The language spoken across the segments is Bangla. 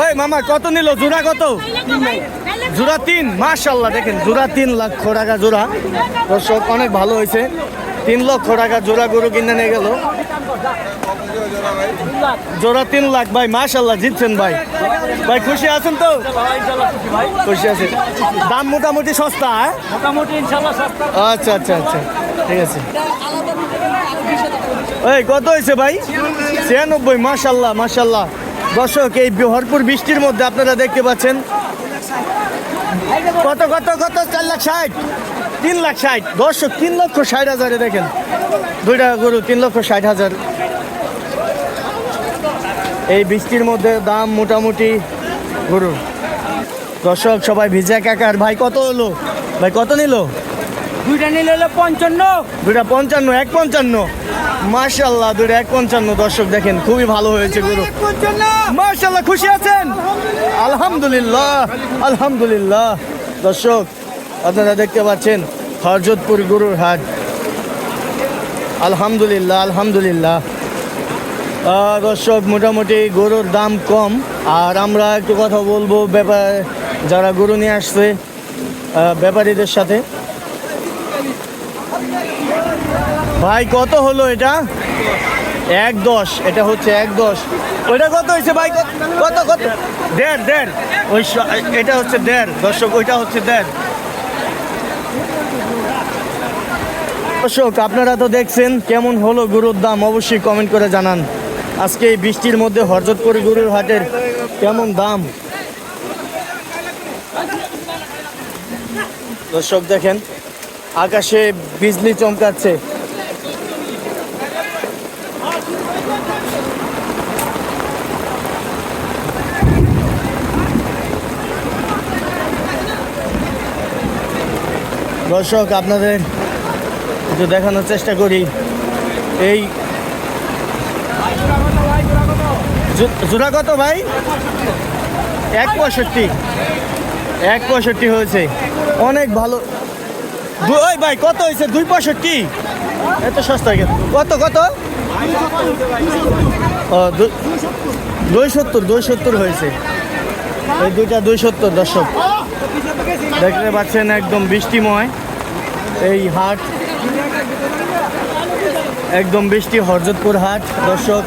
ওই মামা কত নিল? জোড়া কত? জোড়া তিন মাশাল্লাহ দেখেন জোড়া তিন লক্ষ টাকা জোড়া। দর্শক অনেক ভালো হয়েছে। তিন লক্ষ টাকা জোড়া গরু কিনে নিয়ে গেল। জোড়া তিন লাখ ভাই মাশাল্লাহ জিতছেন ভাই। ভাই খুশি আছেন তো? খুশি আছেন দাম মোটামুটি সস্তা হ্যাঁ? মোটামুটি আচ্ছা আচ্ছা আচ্ছা ঠিক আছে। এই কত হয়েছে ভাই? ছিয়ানব্বই মাশাল্লাহ মাশাল্লাহ দর্শক এই ভরপুর বৃষ্টির মধ্যে আপনারা দেখতে পাচ্ছেন। কত কত কত? চার লাখ ষাট। তিন লাখ ষাট। দর্শক তিন লক্ষ ষাট হাজারে দেখেন। দুইটা গরু তিন লক্ষ ষাট হাজার। এই বৃষ্টির মধ্যে দাম মোটামুটি গরু। দর্শক সবাই ভিজা কাকার ভাই কত হলো? ভাই কত নিল? দুইটা নিল হলো পঞ্চান্ন। দুইটা পঞ্চান্ন এক পঞ্চান্ন। মার্শাল্লাহ দুটা এক পঞ্চান্ন দর্শক দেখেন খুবই ভালো হয়েছে গরু। মার্শাল্লাহ খুশি আছেন? আলহামদুলিল্লাহ। আলহামদুলিল্লাহ দর্শক আপনারা দেখতে পাচ্ছেন হরজতপুর গরুর হাট। আলহামদুলিল্লাহ আলহামদুলিল্লাহ। দর্শক মোটামুটি গরুর দাম কম। আর আমরা একটু কথা বলব ব্যাপার যারা গরু নিয়ে আসছে ব্যাপারীদের সাথে। ভাই, কত হলো এটা? এক দশ, এটা হচ্ছে এক দশ। ওইটা কত হয়েছে ভাই? কত- কত? দেড় দেড়। ওই এটা হচ্ছে দেড়। দর্শক, ওইটা হচ্ছে দেড়। দর্শক, আপনারা তো দেখছেন কেমন হলো গরুর দাম, অবশ্যই কমেন্ট করে জানান। আজকে এই বৃষ্টির মধ্যে হরজতপুর গরুর হাটের কেমন দাম? দর্শক, দেখেন, আকাশে বিজলি চমকাচ্ছে। দর্শক, আপনাদের একটু দেখানোর চেষ্টা করি। এই জোড়া কত ভাই? এক পঁয়ষট্টি। এক পঁয়ষট্টি হয়েছে। অনেক ভালো। ওই ভাই, কত হয়েছে? দুই পঁয়ষট্টি? এত সস্তা কেন? কত কত? ও দুই সত্তর দুই সত্তর হয়েছে। এই দুইটা দুই সত্তর, দর্শক। দেখতে পাচ্ছেন একদম বৃষ্টিময়। এই হাট একদম বৃষ্টি হরজতপুর হাট দর্শক।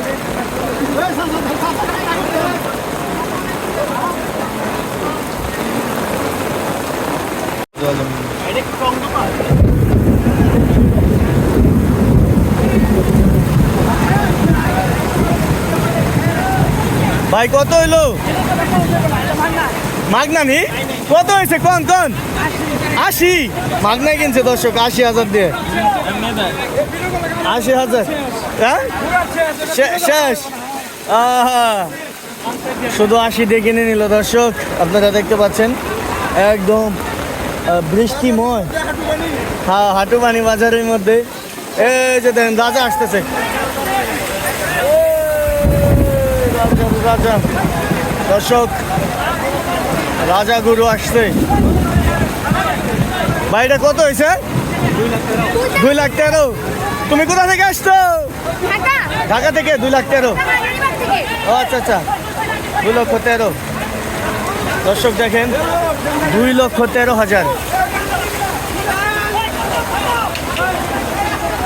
ভাই কত হইল? মাগনানি? কত হয়েছে? কোন কোন? আশি। মাগনাই কিনছে দর্শক, আশি হাজার দিয়ে। আশি হাজার। হ্যাঁ? শেষ। শুধু আশি দিয়ে কিনে নিল দর্শক, আপনারা দেখতে পাচ্ছেন, একদম বৃষ্টিময়। হ্যাঁ হাটুবানি বাজারের মধ্যে। এই যে দেখেন, রাজা আসতেছে। রাজা। দর্শক রাজা গুরু আসছে। ভাইটা কত হয়েছে? দুই লাখ তেরো। তুমি কোথা থেকে আসছো? ঢাকা। ঢাকা থেকে দুই লাখ তেরো। ও আচ্ছা আচ্ছা। দুই লক্ষ তেরো। দর্শক দেখেন দুই লক্ষ তেরো হাজার।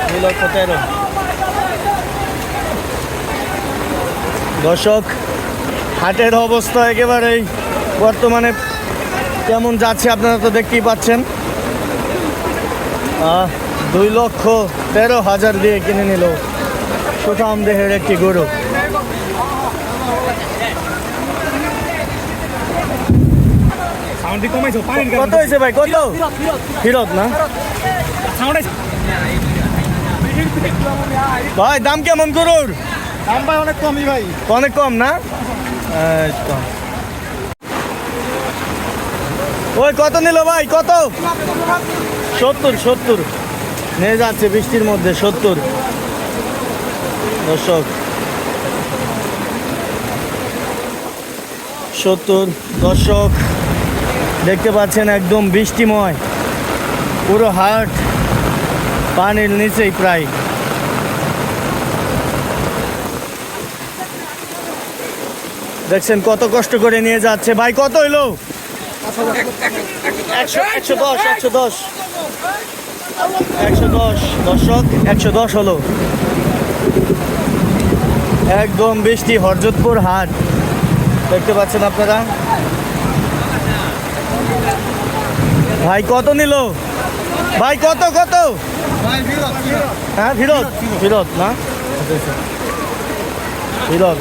দুই লক্ষ তেরো। দর্শক হাটের অবস্থা একেবারেই বর্তমানে কেমন যাচ্ছে আপনারা তো দেখতেই পাচ্ছেন। দুই লক্ষ তেরো হাজার দিয়ে কিনে নিল সুঠাম দেহের একটি গরু। কত হয়েছে ভাই? কত? ফিরত না? ভাই দাম কেমন গরুর? দাম ভাই অনেক কমই ভাই। অনেক কম না? তো। ওই কত নিল ভাই? কত? সত্তর সত্তর। নিয়ে যাচ্ছে বৃষ্টির মধ্যে, সত্তর। দর্শক। সত্তর, দর্শক। দেখতে পাচ্ছেন একদম বৃষ্টিময়। পুরো হাট পানির নিচেই প্রায়। দেখছেন কত কষ্ট করে নিয়ে যাচ্ছে। ভাই, কত হইল? একশো দশ একশো দশ। একশো দশ। একশো দশ হলো। একদম বৃষ্টি, হরজতপুর হাট। দেখতে পাচ্ছেন আপনারা? ভাই, কত নিল? ভাই, কত কত? হ্যাঁ ফিরত ফিরত, না। ফিরত।